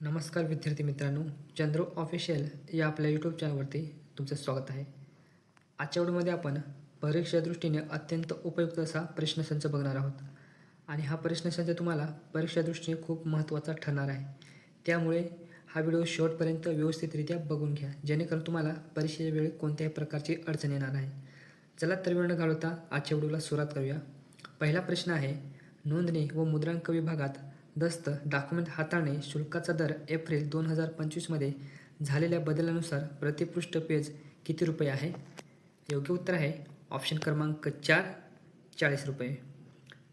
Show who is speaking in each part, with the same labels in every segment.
Speaker 1: नमस्कार विद्यार्थी मित्रांनो चंद्रो ऑफिशियल या आपल्या यूट्यूब चॅनलवरती तुमचं स्वागत आहे. आजच्या व्हिडिओमध्ये आपण परीक्षा दृष्टीने अत्यंत उपयुक्त असा प्रश्नसंच बघणार आहोत. आणि हा प्रश्नसंच तुम्हाला परीक्षा दृष्टीने खूप महत्त्वाचा ठरणार आहे. त्यामुळे हा व्हिडिओ शेवटपर्यंत व्यवस्थितरित्या बघून घ्या. जेणेकरून तुम्हाला परीक्षेच्या वेळी कोणत्याही प्रकारची अडचण येणार नाही. चला तर वेळ न घालवता आजच्या व्हिडिओला सुरुवात करूया. पहिला प्रश्न आहे नोंदणी व मुद्रांक विभागात दस्त डॉक्युमेंट हाताळणे शुल्काचा दर एप्रिल दोन हजार पंचवीसमध्ये झालेल्या बदलानुसार प्रतिपृष्ठ पेज किती रुपये आहे? योग्य उत्तर आहे ऑप्शन क्रमांक चार चाळीस रुपये.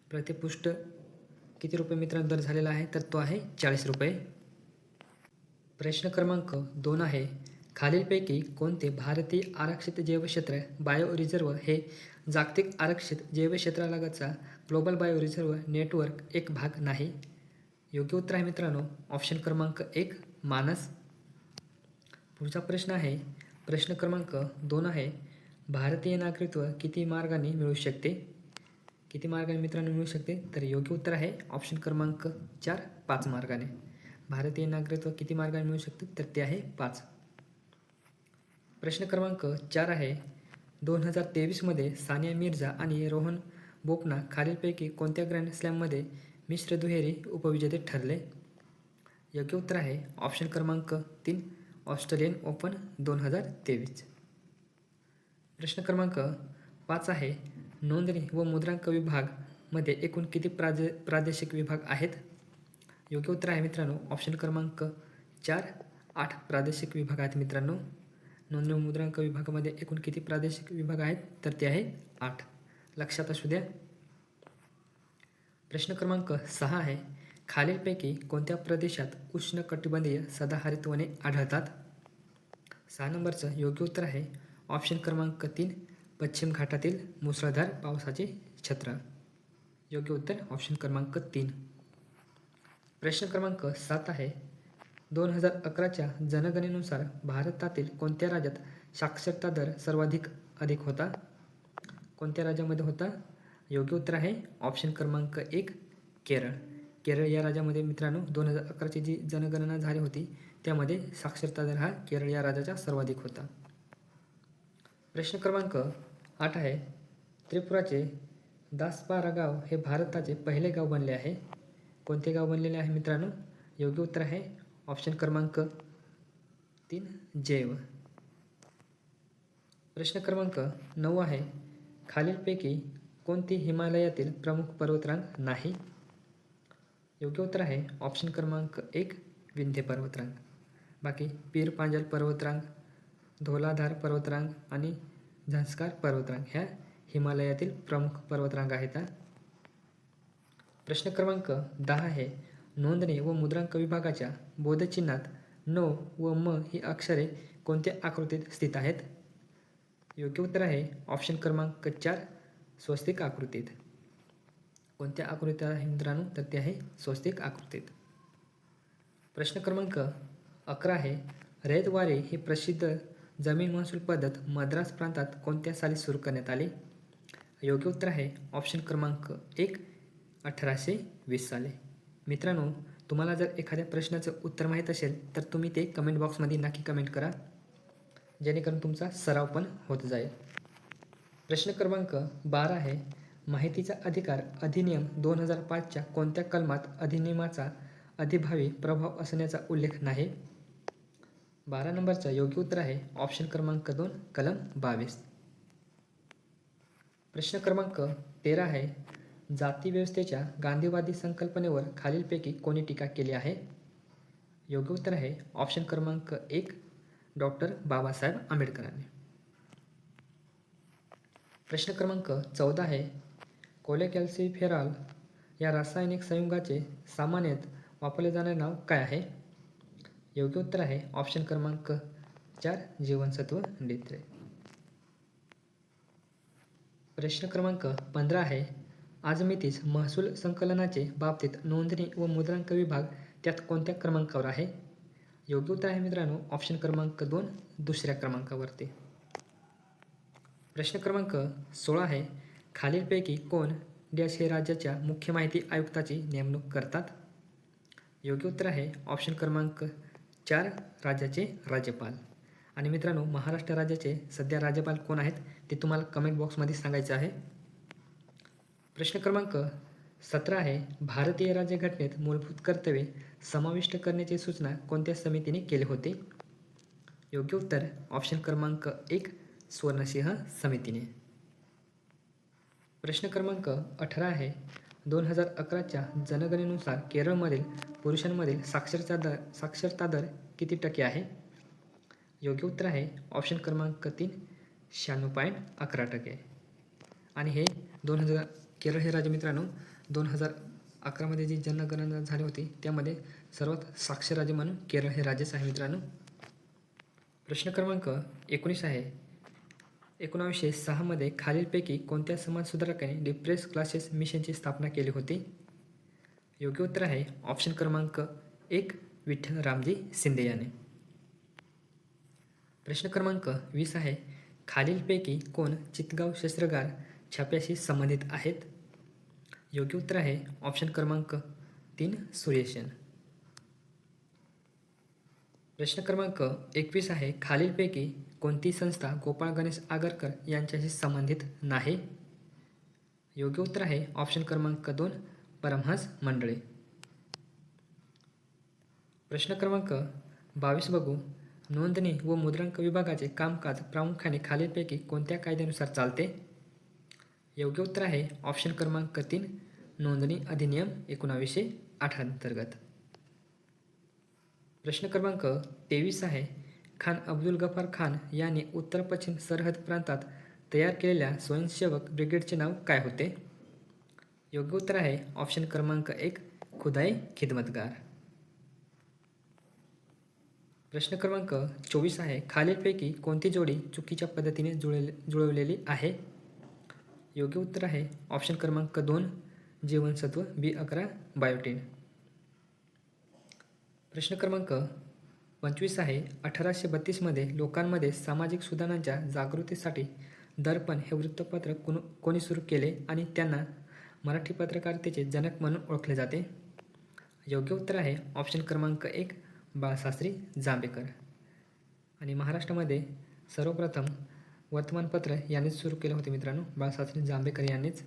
Speaker 1: प्रतिपृष्ठ किती रुपये मित्रांनो दर झालेला आहे? तर तो आहे चाळीस रुपये. प्रश्न क्रमांक दोन आहे खालीलपैकी कोणते भारतीय आरक्षित जैवक्षेत्र बायो रिझर्व हे जागतिक आरक्षित जैवक्षेत्रालगतचा ग्लोबल बायो रिझर्व नेटवर्क एक भाग नाही? योग्य उत्तर आहे मित्रांनो. ऑप्शन क्रमांक एक मानस. पुढचा प्रश्न आहे. प्रश्न क्रमांक दोन आहे. भारतीय नागरिकत्व किती मार्गाने मिळू शकते? किती मार्गाने मित्रांनो मिळू शकते? तर योग्य उत्तर आहे. ऑप्शन क्रमांक चार पाच मार्गाने. भारतीय नागरिकत्व किती मार्गाने मिळू शकते? तर ते आहे पाच. प्रश्न क्रमांक चार आहे. दोन हजार तेवीसमध्ये सानिया मिर्झा आणि रोहन बोपना खालीलपैकी कोणत्या ग्रँड स्लॅममध्ये मिश्र दुहेरी उपविजेते ठरले. योग्य उत्तर आहे ऑप्शन क्रमांक तीन ऑस्ट्रेलियन ओपन दोन हजार तेवीस. प्रश्न क्रमांक पाच आहे नोंदणी व मुद्रांक विभागमध्ये एकूण किती प्रादे प्रादेशिक विभाग आहेत? योग्य उत्तर आहे मित्रांनो ऑप्शन क्रमांक चार आठ प्रादेशिक विभाग आहेत मित्रांनो. नोंदणी व मुद्रांक विभागामध्ये एकूण किती प्रादेशिक विभाग आहेत? तर ते आहे आठ. लक्षात असू द्या. प्रश्न क्रमांक सहा आहे. खालीलपैकी कोणत्या प्रदेशात उष्णकटिबंधीय सदाहरित वने आढळतात? सहा नंबरचं योग्य उत्तर आहे. ऑप्शन क्रमांक तीन पश्चिम घाटातील मुसळधार पावसाचे छत्र. योग्य उत्तर ऑप्शन क्रमांक तीन. प्रश्न क्रमांक सात आहे. दोन हजार अकराच्या जनगणनेनुसार भारतातील कोणत्या राज्यात साक्षरता दर सर्वाधिक अधिक होता? कोणत्या राज्यामध्ये होता? योग्य उत्तर आहे. ऑप्शन क्रमांक एक केरळ. केरळ या राज्यामध्ये मित्रांनो दोन हजार अकराची जी जनगणना झाली होती त्यामध्ये साक्षरता दर हा केरळ या राज्याचा सर्वाधिक होता. प्रश्न क्रमांक आठ आहे. त्रिपुराचे दासपारा गाव हे भारताचे पहिले गाव बनले आहे. कोणते गाव बनलेले आहे मित्रांनो? योग्य उत्तर आहे. ऑप्शन क्रमांक तीन जैव. प्रश्न क्रमांक नऊ आहे. खालीलपैकी कोणती हिमालयातील प्रमुख पर्वतरांग नाही? योग्य उत्तर आहे ऑप्शन क्रमांक एक विंध्य पर्वतरांग. बाकी पीर पांजल पर्वतरांग धोलाधार पर्वतरांग आणि झंस्कार पर्वतरांग ह्या हिमालयातील प्रमुख पर्वतरांग आहेत प्रश्न क्रमांक दहा आहे. नोंदणी व मुद्रांक विभागाच्या बोधचिन्हात नो व म ही अक्षरे कोणत्या आकृतीत स्थित आहेत? योग्य उत्तर आहे ऑप्शन क्रमांक चार स्वस्तिक आकृतीत. कोणत्या आकृती आहे मित्रांनो? तर ते आहे स्वस्तिक आकृतीत. प्रश्न क्रमांक अकरा आहे रयतवारी ही प्रसिद्ध जमीन महसूल पद्धत मद्रास प्रांतात कोणत्या साली सुरू करण्यात आली? योग्य उत्तर आहे ऑप्शन क्रमांक एक अठराशे वीस साली. मित्रांनो तुम्हाला जर एखाद्या प्रश्नाचं उत्तर माहीत असेल तर तुम्ही ते कमेंट बॉक्समध्ये नक्की कमेंट करा. जेणेकरून तुमचा सराव पण होत जाईल. प्रश्न क्रमांक बारा आहे. माहितीचा अधिकार अधिनियम दोन हजार पाचच्या कोणत्या कलमात अधिनियमाचा अधिभावी प्रभाव असण्याचा उल्लेख नाही? बारा नंबरचं योग्य उत्तर आहे. ऑप्शन क्रमांक दोन कलम बावीस. प्रश्न क्रमांक तेरा आहे. जाती व्यवस्थेच्या गांधीवादी संकल्पनेवर खालीलपैकी कोणी टीका केली आहे? योग्य उत्तर आहे. ऑप्शन क्रमांक एक डॉक्टर बाबासाहेब आंबेडकरांनी. प्रश्न क्रमांक चौदा आहे. कोलेकॅल्सिफेरॉल या रासायनिक संयुगाचे सामान्यतः वापरले जाणारे नाव काय आहे? योग्य उत्तर आहे ऑप्शन क्रमांक चार जीवनसत्व डित्रे. प्रश्न क्रमांक पंधरा आहे. आजमितीस महसूल संकलनाचे बाबतीत नोंदणी व मुद्रांक विभाग त्यात कोणत्या क्रमांकावर आहे? योग्य उत्तर आहे मित्रांनो ऑप्शन क्रमांक दोन दुसऱ्या क्रमांकावरती. प्रश्न क्रमांक सोळा आहे. खालीलपैकी कोण डॅश हे राज्याच्या मुख्य माहिती आयुक्ताची नेमणूक करतात? योग्य उत्तर आहे ऑप्शन क्रमांक चार राज्याचे राज्यपाल. आणि मित्रांनो महाराष्ट्र राज्याचे सध्या राज्यपाल कोण आहेत ते तुम्हाला कमेंट बॉक्समध्ये सांगायचं आहे. प्रश्न क्रमांक सतरा आहे. भारतीय राज्यघटनेत मूलभूत कर्तव्ये समाविष्ट करण्याची सूचना कोणत्या समितीने केली होती? योग्य उत्तर ऑप्शन क्रमांक एक सुवर्णसिंह समितीने. प्रश्न क्रमांक अठरा आहे. दोन हजार अकराच्या जनगणनेनुसार केरळमधील पुरुषांमधील साक्षरता दर साक्षरता दर किती टक्के आहे? योग्य उत्तर आहे ऑप्शन क्रमांक तीन शहाण्णव पॉईंट अकरा टक्के. आणि हे दोन हजार केरळ हे राज्य मित्रांनो दोन हजार अकरामध्ये जी जनगणना झाली होती त्यामध्ये सर्वात साक्षर राज्य म्हणून केरळ हे राज्यच आहे मित्रांनो. प्रश्न क्रमांक एकोणीस आहे. एकोणावीसशे सहामध्ये खालीलपैकी कोणत्या समाजसुधारकाने डिप्रेस क्लासेस मिशनची स्थापना केली होती? योग्य उत्तर आहे ऑप्शन क्रमांक एक विठ्ठल रामजी शिंदे याने. प्रश्न क्रमांक वीस आहे खालीलपैकी कोण चितगाव शस्त्रगार छाप्याशी संबंधित आहेत? योग्य उत्तर आहे ऑप्शन क्रमांक तीन सुरेशन प्रश्न क्रमांक एकवीस आहे खालीलपैकी कोणती संस्था गोपाळ गणेश आगरकर यांच्याशी संबंधित नाही? योग्य उत्तर आहे ऑप्शन क्रमांक दोन परमहंस मंडळे. प्रश्न क्रमांक बावीस बघू. नोंदणी व मुद्रांक विभागाचे कामकाज प्रामुख्याने खालीलपैकी कोणत्या कायद्यानुसार चालते? योग्य उत्तर आहे ऑप्शन क्रमांक तीन नोंदणी अधिनियम एकोणावीसशे आठ अंतर्गत प्रश्न क्रमांक तेवीस आहे खान अब्दुल गफार खान यांनी उत्तर पश्चिम सरहद प्रांतात तयार केलेल्या स्वयंसेवक ब्रिगेडचे नाव काय होते? योग्य उत्तर आहे ऑप्शन क्रमांक एक खुदाई खिदमतगार. प्रश्न क्रमांक चोवीस आहे खालीलपैकी कोणती जोडी चुकीच्या पद्धतीने जुळले जुळवलेली आहे? योग्य उत्तर आहे ऑप्शन क्रमांक दोन जीवनसत्व बी अकरा बायोटीन. प्रश्न क्रमांक पंचवीस आहे. अठराशे बत्तीसमध्ये लोकांमध्ये सामाजिक सुधारणांच्या जागृतीसाठी दर्पण हे वृत्तपत्र कोण कोणी सुरू केले आणि त्यांना मराठी पत्रकारितेचे जनक म्हणून ओळखले जाते? योग्य उत्तर आहे ऑप्शन क्रमांक एक बाळशास्त्री जांभेकर. आणि महाराष्ट्रामध्ये सर्वप्रथम वर्तमानपत्र यांनीच सुरू केलं होते मित्रांनो बाळशास्त्री जांभेकर यांनीच.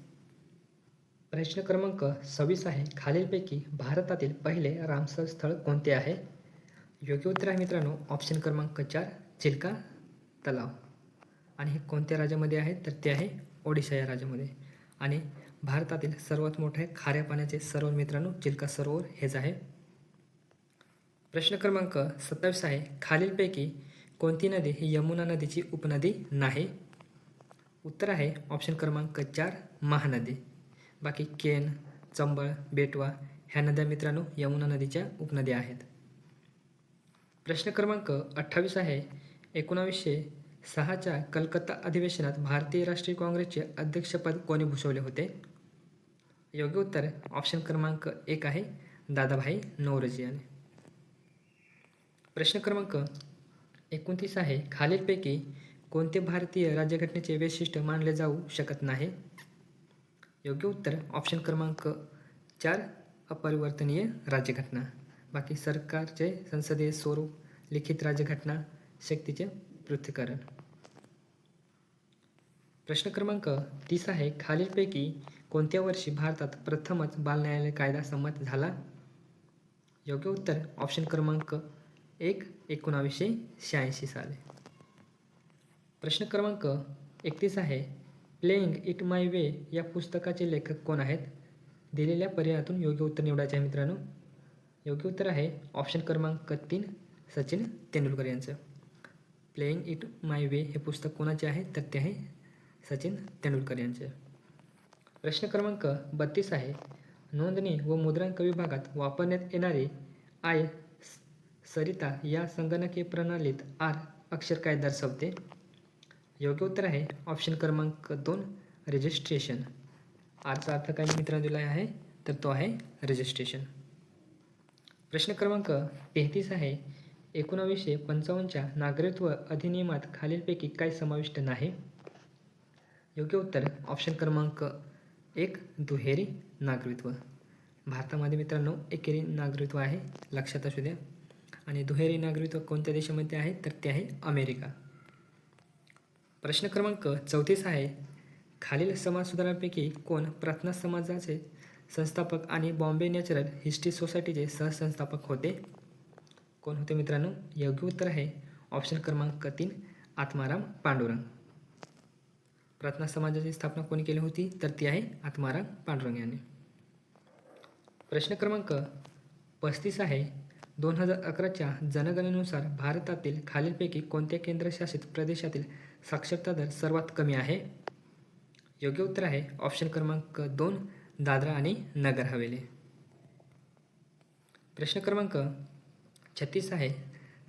Speaker 1: प्रश्न क्रमांक सव्वीस आहे. खालीलपैकी भारतातील पहिले रामसर स्थळ कोणते आहे? योग्य उत्तर आहे मित्रांनो. ऑप्शन क्रमांक चार चिल्का तलाव. आणि हे कोणत्या राज्यामध्ये आहे? तर ते आहे ओडिशा या राज्यामध्ये. आणि भारतातील सर्वात मोठे खाऱ्या पाण्याचे सरोवर मित्रांनो चिल्का सरोवर हेच आहे. प्रश्न क्रमांक सत्तावीस आहे. खालीलपैकी कोणती नदी ही यमुना नदीची उपनदी नाही? उत्तर आहे ऑप्शन क्रमांक चार महानदी. बाकी केन चंबळ बेटवा ह्या नद्या मित्रांनो यमुना नदीच्या उपनद्या आहेत. प्रश्न क्रमांक अठ्ठावीस आहे. एकोणावीसशे सहाच्या कलकत्ता अधिवेशनात भारतीय राष्ट्रीय काँग्रेसचे अध्यक्षपद कोणी भूषवले होते? योग्य उत्तर ऑप्शन क्रमांक एक आहे दादाभाई नौरोजी याने. प्रश्न क्रमांक एकोणतीस आहे खालीलपैकी कोणते भारतीय राज्यघटनेचे वैशिष्ट्य मानले जाऊ शकत नाही? योग्य उत्तर ऑप्शन क्रमांक चार अपरिवर्तनीय राज्यघटना. बाकी सरकारचे संसदीय स्वरूप लिखित राज्यघटना शक्तीचे पृथ्वीकरण. प्रश्न क्रमांक तीस आहे खालीलपैकी कोणत्या वर्षी भारतात प्रथमच बाल न्यायालय कायदा संमत झाला? योग्य उत्तर ऑप्शन क्रमांक एक एकोणावीसशे शहाऐंशी साली. प्रश्न क्रमांक एकतीस आहे प्लेइंग इट माय वे या पुस्तकाचे लेखक कोण आहेत? दिलेल्या पर्यायातून योग्य उत्तर निवडायचे आहे मित्रांनो. योग्य उत्तर आहे. ऑप्शन क्रमांक तीन सचिन तेंडुलकर यांचं. प्लेइंग इट माय वे हे पुस्तक कोणाचे आहे? तर ते आहे सचिन तेंडुलकर यांचे. प्रश्न क्रमांक बत्तीस आहे. नोंदणी व मुद्रांक विभागात वापरण्यात येणारे आय सरिता या संगणकीय प्रणालीत आर अक्षर काय दर्शवते? योग्य उत्तर आहे. ऑप्शन क्रमांक दोन रजिस्ट्रेशन आरचा अर्थ काय मित्रांनो दिला आहे? तर तो आहे रजिस्ट्रेशन प्रश्न क्रमांक तेहतीस आहे. एकोणावीसशे पंचावन्नच्या नागरिकत्व अधिनियमात खालीलपैकी काय समाविष्ट नाही? योग्य उत्तर ऑप्शन क्रमांक एक दुहेरी नागरिकत्व. भारतामध्ये मित्रांनो एकेरी नागरिकत्व आहे लक्षात असू द्या. आणि दुहेरी नागरिकत्व कोणत्या देशामध्ये आहे? तर ते आहे अमेरिका. प्रश्न क्रमांक चौतीस आहे. खालील समाजसुधारणांपैकी कोण प्रार्थना समाजाचे संस्थापक आणि बॉम्बे नॅचरल हिस्ट्री सोसायटीचे सहसंस्थापक होते. कोण होते मित्रांनो? योग्य उत्तर आहे ऑप्शन क्रमांक तीन आत्माराम पांडुरंग. प्रार्थना समाजाची स्थापना कोणी केली होती? तर ती आहे आत्माराम पांडुरंग यांनी. प्रश्न क्रमांक पस्तीस आहे. दोन हजार अकराच्या जनगणनेनुसार भारतातील खालीलपैकी कोणत्या केंद्रशासित प्रदेशातील साक्षरता दर सर्वात कमी आहे? योग्य उत्तर आहे ऑप्शन क्रमांक दोन दादरा आणि नगर हवेली. प्रश्न क्रमांक छत्तीस आहे.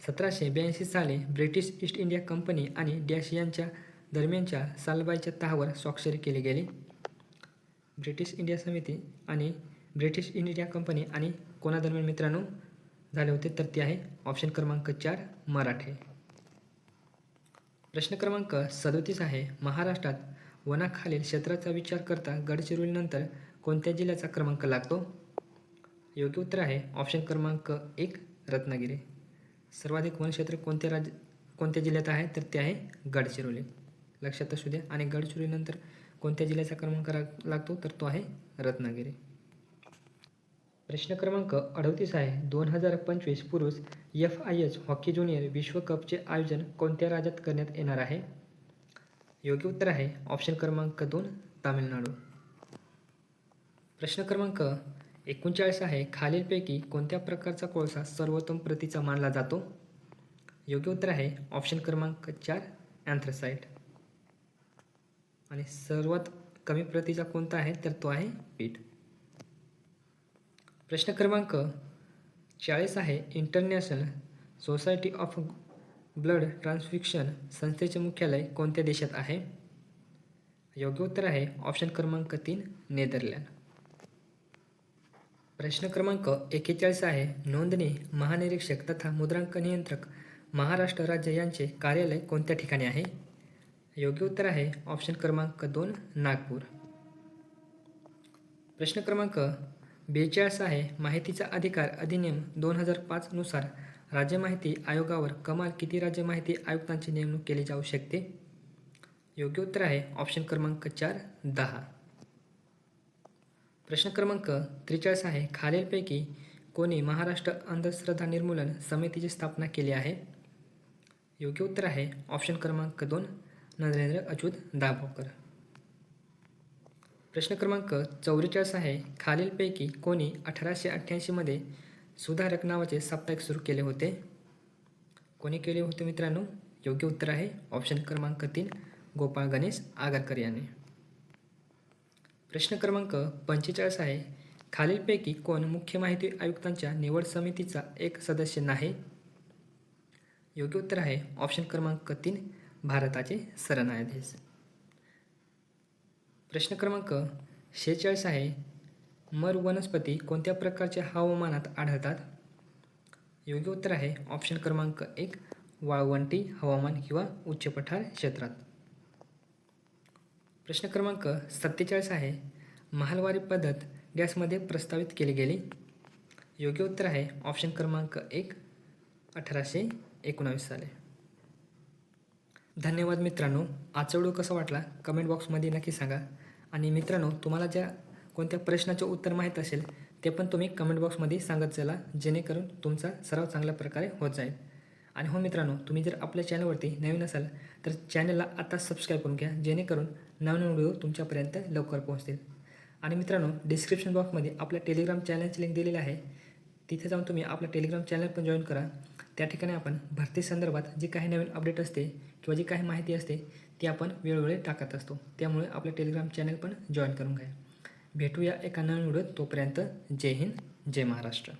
Speaker 1: सतराशे ब्याऐंशी साली ब्रिटिश ईस्ट इंडिया कंपनी आणि डॅश यांच्या दरम्यानच्या सालबाईच्या तहावर स्वाक्षरी केली गेली. ब्रिटिश इंडिया समिती आणि ब्रिटिश इंडिया कंपनी आणि कोणादरम्यान मित्रांनो झाले होते तर ते आहे ऑप्शन क्रमांक चार मराठे. प्रश्न क्रमांक सदोतीस आहे. महाराष्ट्रात वनाखालील क्षेत्राचा विचार करता गडचिरोलीनंतर कोणत्या जिल्ह्याचा क्रमांक लागतो? योग्य उत्तर आहे. ऑप्शन क्रमांक एक रत्नागिरी. सर्वाधिक वनक्षेत्र कोणत्या राज्य कोणत्या जिल्ह्यात आहे? तर ते आहे गडचिरोली. लक्षात असू द्या. आणि गडचिरोलीनंतर कोणत्या जिल्ह्याचा क्रमांक लागतो? तर तो आहे रत्नागिरी. प्रश्न क्रमांक अडतीस आहे. दोन हजार पंचवीस पुरुष F I H hockey junior विश्वकपचे आयोजन कोणत्या राज्यात करण्यात येणार आहे? योग्य उत्तर आहे. ऑप्शन क्रमांक दोन तामिळनाडू. प्रश्न क्रमांक एकोणचाळीस आहे खालीलपैकी कोणत्या प्रकारचा कोळसा सर्वोत्तम प्रतीचा मानला जातो? योग्य उत्तर आहे ऑप्शन क्रमांक चार अँथ्रसाईट आणि सर्वात कमी प्रतीचा कोणता आहे तर तो आहे पीठ. प्रश्न क्रमांक चाळीस आहे International Society of Blood Transfusion संस्थेचे मुख्यालय कोणत्या देशात आहे? योग्य उत्तर आहे ऑप्शन क्रमांक तीन नेदरलँड. प्रश्न क्रमांक एक्केचाळीस आहे. नोंदणी महानिरीक्षक तथा मुद्रांक नियंत्रक महाराष्ट्र राज्य यांचे कार्यालय कोणत्या ठिकाणी आहे? योग्य उत्तर आहे ऑप्शन क्रमांक दोन नागपूर. प्रश्न क्रमांक बेचाळीस आहे. माहितीचा अधिकार अधिनियम दोन हजार पाचनुसार राज्य माहिती आयोगावर कमाल किती राज्य माहिती आयुक्तांची नेमणूक केली जाऊ शकते? योग्य उत्तर आहे ऑप्शन क्रमांक चार दहा. प्रश्न क्रमांक त्रेचाळीस आहे. खालीलपैकी कोणी महाराष्ट्र अंधश्रद्धा निर्मूलन समितीची स्थापना केली आहे? योग्य उत्तर आहे. ऑप्शन क्रमांक दोन नरेंद्र अच्युत दाभोकर प्रश्न क्रमांक चौवेचाळीस आहे. खालीलपैकी कोणी अठराशे अठ्ठ्याऐंशीमध्ये सुधारक नावाचे साप्ताहिक सुरू केले होते? कोणी केले होते मित्रांनो? योग्य उत्तर आहे. ऑप्शन क्रमांक तीन गोपाळ गणेश आगरकर यांनी. प्रश्न क्रमांक पंचेचाळीस आहे. खालीलपैकी कोण मुख्य माहिती आयुक्तांच्या निवड समितीचा एक सदस्य नाही? योग्य उत्तर आहे. ऑप्शन क्रमांक तीन भारताचे सरन्यायाधीश. प्रश्न क्रमांक शेहेचाळीस आहे. मर वनस्पती कोणत्या प्रकारच्या हवामानात आढळतात? योग्य उत्तर आहे. ऑप्शन क्रमांक एक वाळवंटी हवामान किंवा उच्च पठार क्षेत्रात. प्रश्न क्रमांक सत्तेचाळीस आहे. महालवारी पद्धत डॅशमध्ये प्रस्तावित केली गेली. योग्य उत्तर आहे. ऑप्शन क्रमांक एक अठराशे एकोणावीस साली. धन्यवाद मित्रांनो. आजचा व्हिडिओ कसा वाटला? कमेंट बॉक्समध्ये नक्की सांगा. आणि मित्रांनो तुम्हाला ज्या कोणत्या प्रश्नाचे उत्तर माहीत असेल ते पण तुम्ही कमेंट बॉक्समध्ये सांगत चला. जेणेकरून तुमचा सराव चांगल्या प्रकारे होत जाईल. आणि हो मित्रांनो तुम्ही जर आपल्या चॅनलवरती नवीन असाल तर चॅनलला आता सबस्क्राईब करून घ्या. जेणेकरून नवनवीन व्हिडिओ तुमच्यापर्यंत लवकर पोहोचतील. आणि मित्रांनो डिस्क्रिप्शन बॉक्समध्ये आपल्या टेलिग्राम चॅनलची लिंक दिलेली आहे. तिथे जाऊन तुम्ही आपला टेलिग्राम चॅनल पण जॉईन करा. त्या ठिकाणी आपण भरती संदर्भात जी काही नवीन अपडेट असते किंवा जी काही माहिती असते ती आपण वेळोवेळी टाकत असतो. त्यामुळे आपलं टेलिग्राम चॅनल पण जॉईन करून घ्या. भेटूया एका नवीन व्हिडिओत. तोपर्यंत जय हिंद जय महाराष्ट्र.